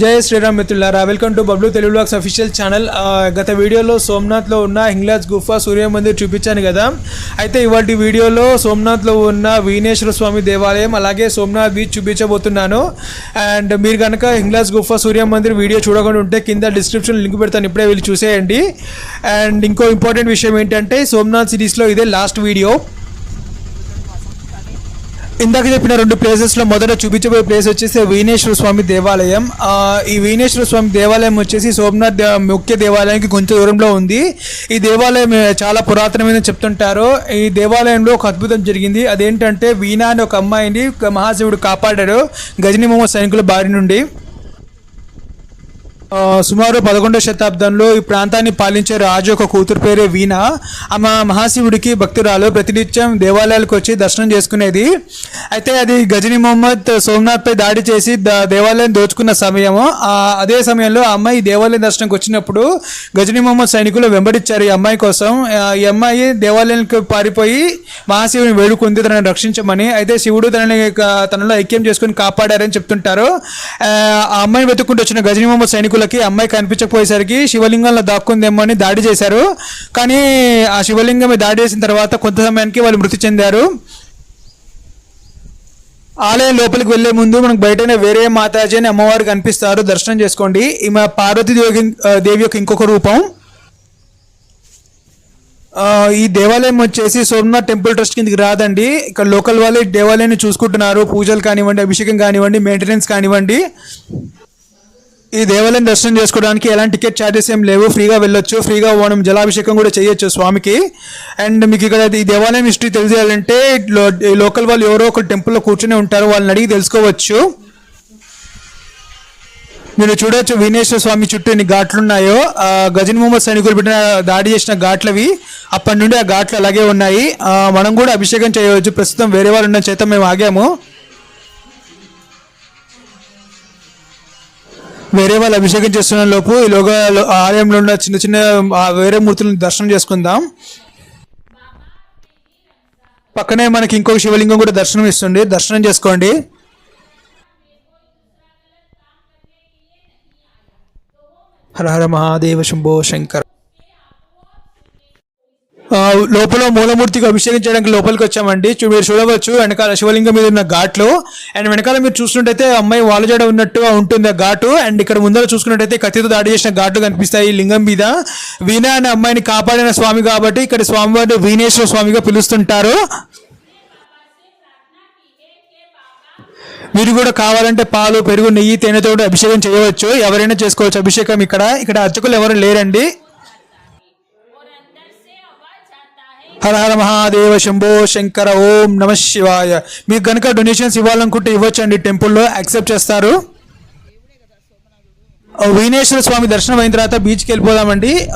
జై శ్రీరామ్ మిత్రులారా welcome to Bablu Telugu vlogs official channel గత వీడియోలో సోమనాథ్లో ఉన్న హింగ్లాజ్ గుఫా సూర్య మందిర్ చూపించాను కదా. అయితే ఇవాటి వీడియోలో సోమనాథ్లో ఉన్న వీణేశ్వర స్వామి దేవాలయం అలాగే సోమనాథ్ బీచ్ చూపించబోతున్నాను. అండ్ మీరు కనుక హింగ్లాజ్ గుఫా సూర్య మందిర్ వీడియో చూడకుండా ఉంటే కింద డిస్క్రిప్షన్ లింక్ పెడతాను ఇప్పుడే వెళ్ళి చూసేయండి. అండ్ ఇంకో ఇంపార్టెంట్ విషయం ఏంటంటే సోమనాథ్ సిరీస్లో ఇదే లాస్ట్ వీడియో ఇందాక చెప్పిన రెండు ప్లేసెస్లో మొదట చూపించబోయే ప్లేస్ వచ్చేసి వీణేశ్వర స్వామి దేవాలయం. ఈ వీణేశ్వర స్వామి దేవాలయం వచ్చేసి సోమనాథ్ ముఖ్య దేవాలయానికి కొంచెం దూరంలో ఉంది. ఈ దేవాలయం చాలా పురాతనమైన చెప్తుంటారు. ఈ దేవాలయంలో ఒక అద్భుతం జరిగింది. అదేంటంటే వీణా అనే ఒక అమ్మాయిని మహాశివుడు కాపాడాడు. గజని సైనికుల బారి నుండి. సుమారు పదకొండవ శతాబ్దంలో ఈ ప్రాంతాన్ని పాలించే రాజు ఒక కూతురు పేరే వీణ. ఆమె మహాశివుడికి భక్తురాలు. ప్రతినిత్యం దేవాలయాలకు వచ్చి దర్శనం చేసుకునేది. అయితే అది గజని మొహమ్మద్ సోమనాథ్పై దాడి చేసి దేవాలయం దోచుకున్న సమయము. అదే సమయంలో ఆ అమ్మాయి దేవాలయం దర్శనంకి వచ్చినప్పుడు గజని మొహమ్మద్ సైనికులు వెంబడించారు ఈ అమ్మాయి కోసం. ఈ అమ్మాయి దేవాలయానికి పారిపోయి మహాశివుని వేడుకుంది తనని రక్షించమని అయితే శివుడు తనని తనలో ఐక్యం చేసుకుని కాపాడారని చెప్తుంటారు. ఆ అమ్మాయిని వెతుక్కుంటూ వచ్చిన గజని మొహమ్మద్ సైనికులకి అమ్మాయి కనిపించకపోయేసరికి శివలింగంలో దాక్కుందేమో అని దాడి చేశారు. కానీ ఆ శివలింగం దాడి చేసిన తర్వాత కొంత సమయానికి వాళ్ళు మృతి చెందారు. ఆలయం లోపలికి వెళ్ళే ముందు మనకు బయటనే వేరే మాతాజీ అని అమ్మవారు కనిపిస్తారు. దర్శనం చేసుకోండి. ఈమె పార్వతీ దేవి దేవి యొక్క ఇంకొక రూపం. ఈ దేవాలయం వచ్చేసి సోమనాథ్ టెంపుల్ ట్రస్ట్ కిందకి రాదండి. ఇక్కడ లోకల్ వాళ్ళు దేవాలయాన్ని చూసుకుంటున్నారు. పూజలు కానివ్వండి అభిషేకం కానివ్వండి మెయింటెనెన్స్ కానివ్వండి. ఈ దేవాలయం దర్శనం చేసుకోవడానికి ఎలాంటి టికెట్ ఛార్జెస్ ఏం లేవు. ఫ్రీగా వెళ్ళొచ్చు. ఫ్రీగా మనం జలాభిషేకం కూడా చేయొచ్చు స్వామికి. అండ్ మీకు ఇక్కడ ఈ దేవాలయం హిస్టరీ తెలియాలంటే లోకల్ వాళ్ళు ఎవరో ఒక టెంపుల్లో కూర్చొని ఉంటారు. వాళ్ళని అడిగి తెలుసుకోవచ్చు. మీరు చూడొచ్చు వీణేశ్వర స్వామి చుట్టూ ఎన్ని ఘాట్లు ఉన్నాయో. మొహమ్మద్ సైనికులు పెట్టిన దాడి చేసిన ఘాట్లవి. అప్పటి నుండి ఆ ఘాట్లు అలాగే ఉన్నాయి. మనం కూడా అభిషేకం చేయవచ్చు. ప్రస్తుతం వేరే వాళ్ళు ఉన్న చేత మేము ఆగాము. వేరే వాళ్ళు అభిషేకం చేస్తున్న లోపు ఈ ఆలయంలో ఉన్న చిన్న చిన్న వేరే మూర్తులను దర్శనం చేసుకుందాం. పక్కనే మనకి ఇంకొక శివలింగం కూడా దర్శనం ఇస్తుంది. దర్శనం చేసుకోండి. హర హర మహాదేవ శంభో శంకర్ లోపల మూలమూర్తికి అభిషేకించడానికి లోపలికి వచ్చామండి. చూ- మీరు చూడవచ్చు వెనకాల శివలింగం మీద ఉన్న ఘాట్లు. అండ్ వెనకాల మీరు చూసుకున్నట్టయితే అమ్మాయి వాలజడ ఉన్నట్టుగా ఉంటుంది ఆ ఘాటు. అండ్ ఇక్కడ ముందర చూసుకున్నట్టయితే కత్తితో దాడి చేసిన ఘాట్లు కనిపిస్తాయి లింగం మీద. వీణ అనే అమ్మాయిని కాపాడిన స్వామి కాబట్టి ఇక్కడ స్వామివారిని వీణేశ్వర స్వామిగా పిలుస్తుంటారు. మీరు కూడా కావాలంటే పాలు పెరుగు నెయ్యి తేనెతో అభిషేకం చేయవచ్చు. ఎవరైనా చేసుకోవచ్చు అభిషేకం ఇక్కడ. ఇక్కడ అర్చకులు ఎవరు లేరండి. హర హర మహాదేవ శంభో శంకర ఓం నమ శివాయ. మీకు కనుక డొనేషన్స్ ఇవ్వాలనుకుంటే ఇవ్వచ్చండి. టెంపుల్లో యాక్సెప్ట్ చేస్తారు. వీణేశ్వర స్వామి దర్శనం అయిన తర్వాత బీచ్కి వెళ్ళిపోదామండి.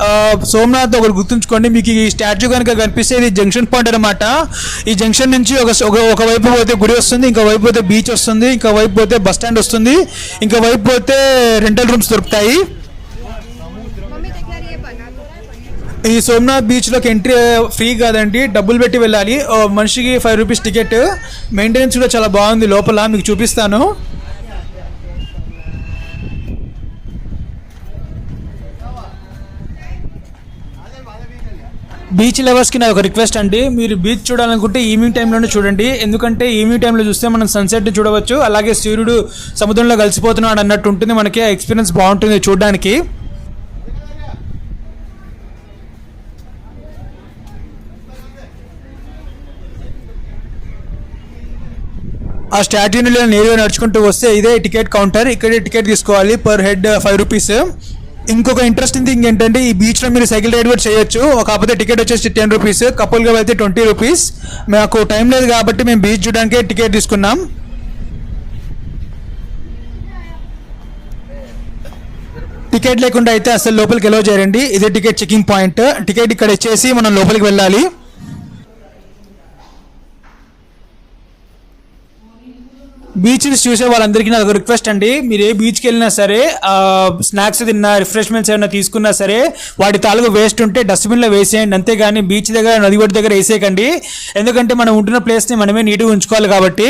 సోమనాథ్ ఒకటి గుర్తుంచుకోండి. మీకు ఈ స్టాచ్యూ కనుక కనిపిస్తే ఇది జంక్షన్ పాయింట్ అనమాట ఈ జంక్షన్ నుంచి ఒక ఒక- వైపు పోతే గుడి వస్తుంది ఇంకా వైపు పోతే బీచ్ వస్తుంది ఇంకా వైపు పోతే బస్ స్టాండ్ వస్తుంది ఇంకా వైపు పోతే రెంటల్ రూమ్స్ దొరుకుతాయి. ఈ సోమనాథ్ బీచ్లోకి ఎంట్రీ ఫ్రీ కాదండి. డబ్బులు పెట్టి వెళ్ళాలి. ఓ మనిషికి ఫైవ్ రూపీస్ టికెట్ మెయింటెనెన్స్ కూడా చాలా బాగుంది. లోపల మీకు చూపిస్తాను. బీచ్ లవర్స్కి నా ఒక రిక్వెస్ట్ అండి. మీరు బీచ్ చూడాలనుకుంటే ఈవినింగ్ టైంలోనే చూడండి. ఎందుకంటే ఈవినింగ్ టైంలో చూస్తే మనం సన్సెట్ చూడవచ్చు. అలాగే సూర్యుడు సముద్రంలో కలిసిపోతున్నాడు అన్నట్టు ఉంటుంది. మనకి ఎక్స్పీరియన్స్ బాగుంటుంది చూడడానికి. ఆ స్టాట్యూని నేరుగా నడుచుకుంటూ వస్తే ఇదే టికెట్ కౌంటర్. ఇక్కడే టికెట్ తీసుకోవాలి పర్ హెడ్ ఫైవ్ రూపీస్ ఇంకొక ఇంట్రెస్టింగ్ థింగ్ ఏంటంటే ఈ బీచ్లో మీరు సైకిల్ రైడ్ కూడా చేయొచ్చు. కాకపోతే టికెట్ వచ్చేసి టెన్ రూపీస్ కపుల్గా అయితే ట్వంటీ రూపీస్ మాకు టైం లేదు కాబట్టి మేము బీచ్ చూడడానికే టికెట్ తీసుకున్నాం. టికెట్ లేకుండా అయితే అసలు లోపలికి ఎలో చేయరండి. ఇదే టికెట్ చెకింగ్ పాయింట్ టికెట్ ఇక్కడ ఇచ్చేసి మనం లోపలికి వెళ్ళాలి. బీచ్ని చూసే వాళ్ళందరికీ నాకు రిక్వెస్ట్ అండి. మీరు ఏ బీచ్కి వెళ్ళినా సరే స్నాక్స్ తిన్నా రిఫ్రెష్మెంట్స్ ఏమైనా తీసుకున్నా సరే వాటి తాలూకు వేస్ట్ ఉంటే డస్ట్బిన్లో వేసేయండి. అంతేగాని బీచ్ దగ్గర నది ఒడ్డు దగ్గర వేసేయకండి. ఎందుకంటే మనం ఉంటున్న ప్లేస్ని మనమే నీట్గా ఉంచుకోవాలి కాబట్టి.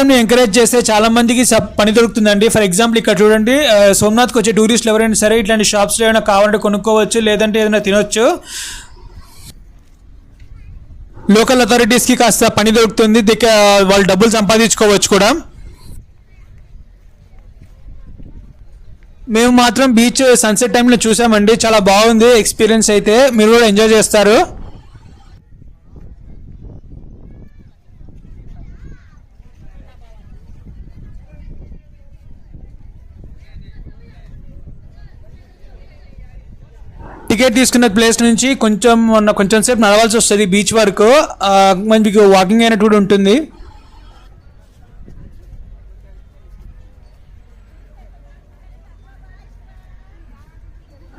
టూరిజంని ఎంకరేజ్ చేస్తే చాలా మందికి పని దొరుకుతుందండి. ఫర్ ఎగ్జాంపుల్ ఇక్కడ చూడండి సోమనాథ్కి వచ్చే టూరిస్టులు ఎవరైనా సరే ఇట్లాంటి షాప్స్లో ఏమైనా కావాలంటే కొనుక్కోవచ్చు లేదంటే ఏదైనా తినొచ్చు. లోకల్ అథారిటీస్కి కాస్త పని దొరుకుతుంది. దిక్క వాళ్ళు డబ్బులు సంపాదించుకోవచ్చు కూడా. మేము మాత్రం బీచ్ సన్సెట్ టైంలో చూసామండి. చాలా బాగుంది. ఎక్స్పీరియన్స్ అయితే మీరు కూడా ఎంజాయ్ చేస్తారు. టికెట్ తీసుకున్న ప్లేస్ నుంచి కొంచెం మొన్న కొంచెం సేపు నడవాల్సి వస్తుంది బీచ్ వరకు. ఆ, మనకి వాకింగ్ అయినట్టు కూడా ఉంటుంది.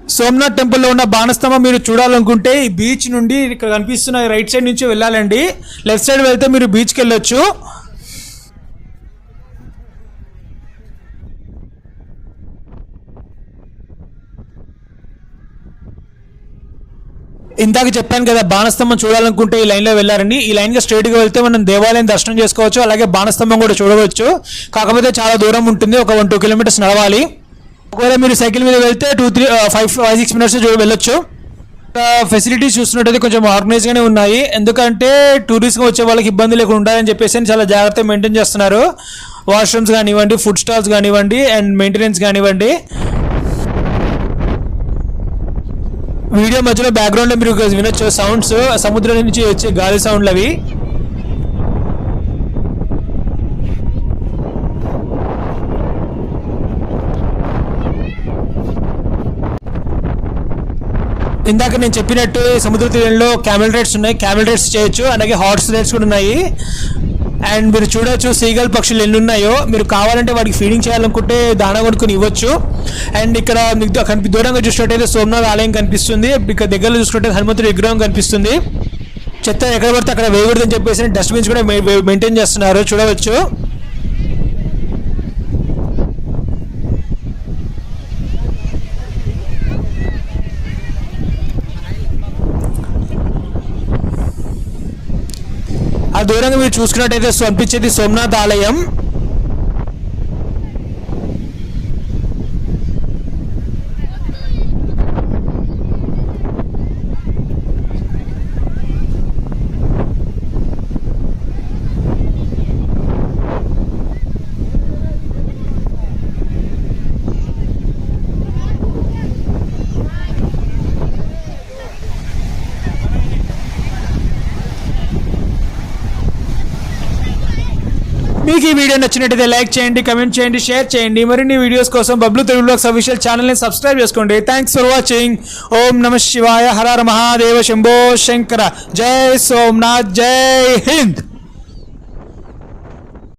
సోమనాథ్ టెంపుల్లో ఉన్న బాణస్తంభం మీరు చూడాలనుకుంటే ఈ బీచ్ నుండి ఇక్కడ కనిపిస్తున్న రైట్ సైడ్ నుంచి వెళ్ళాలండి. లెఫ్ట్ సైడ్ వెళ్తే మీరు బీచ్కి వెళ్ళొచ్చు. ఇందాక చెప్పాను కదా బాణస్తంభం చూడాలనుకుంటే ఈ లైన్లో వెళ్ళారండి ఈ లైన్గా స్ట్రైట్గా వెళ్తే మనం దేవాలయం దర్శనం చేసుకోవచ్చు అలాగే బాణస్తంభం కూడా చూడవచ్చు. కాకపోతే చాలా దూరం ఉంటుంది ఒక వన్ టూ కిలోమీటర్స్ నడవాలి. ఒకవేళ మీరు సైకిల్ మీద వెళ్తే two three five five six minutes చూ వెళ్ళొచ్చు. ఫెసిలిటీస్ చూస్తున్నట్టయితే కొంచెం ఆర్గనైజ్గానే ఉన్నాయి. ఎందుకంటే టూరిస్ట్గా వచ్చే వాళ్ళకి ఇబ్బంది లేకుండా ఉండాలని చెప్పేసి అని చాలా జాగ్రత్తగా మెయింటైన్ చేస్తున్నారు. వాష్రూమ్స్ కానివ్వండి ఫుడ్ స్టాల్స్ కానివ్వండి అండ్ మెయింటెనెన్స్ కానివ్వండి. వీడియో మధ్యలో బ్యాక్గ్రౌండ్ మీరు వినొచ్చు సౌండ్స్ సముద్రం నుంచి వచ్చే గాలి సౌండ్లు అవి ఇందాక నేను చెప్పినట్టు సముద్ర తీరంలో క్యామెల్ రైడ్స్ ఉన్నాయి క్యామెల్ రైడ్స్ చేయొచ్చు అలాగే హార్స్ రైడ్స్ కూడా ఉన్నాయి. అండ్ మీరు చూడొచ్చు సీగల్ పక్షులు ఎన్ని ఉన్నాయో మీరు కావాలంటే వాటికి ఫీడింగ్ చేయాలనుకుంటే దాన కొనుక్కొని ఇవ్వచ్చు. అండ్ ఇక్కడ మీకు కనిపి దూరంగా చూసినట్టయితే సోమనాథ్ ఆలయం కనిపిస్తుంది. ఇక్కడ దగ్గరలో చూసుకుంటే హనుమంతుడి విగ్రహం కనిపిస్తుంది. చెత్త ఎక్కడ పడితే అక్కడ వేయకూడదని చెప్పేసి డస్ట్బిన్స్ కూడా మెయింటైన్ చేస్తున్నారు. చూడవచ్చు. ఆ దూరంగా మీరు చూసుకున్నట్టయితే సో అనిపించేది సోమనాథ్ ఆలయం. మీకు ఈ వీడియో నచ్చినట్టయితే లైక్ చేయండి కమెంట్ చేయండి షేర్ చేయండి. మరిన్ని వీడియోస్ కోసం బబ్లు తెలుగు బ్లాగ్స్ అఫీషియల్ ఛానల్ని సబ్స్క్రైబ్ చేసుకోండి. థ్యాంక్స్ ఫర్ వాచింగ్ ఓం నమ శివాయ. హర మహాదేవ శంభో శంకర. జై సోమనాథ్. జై హింద్.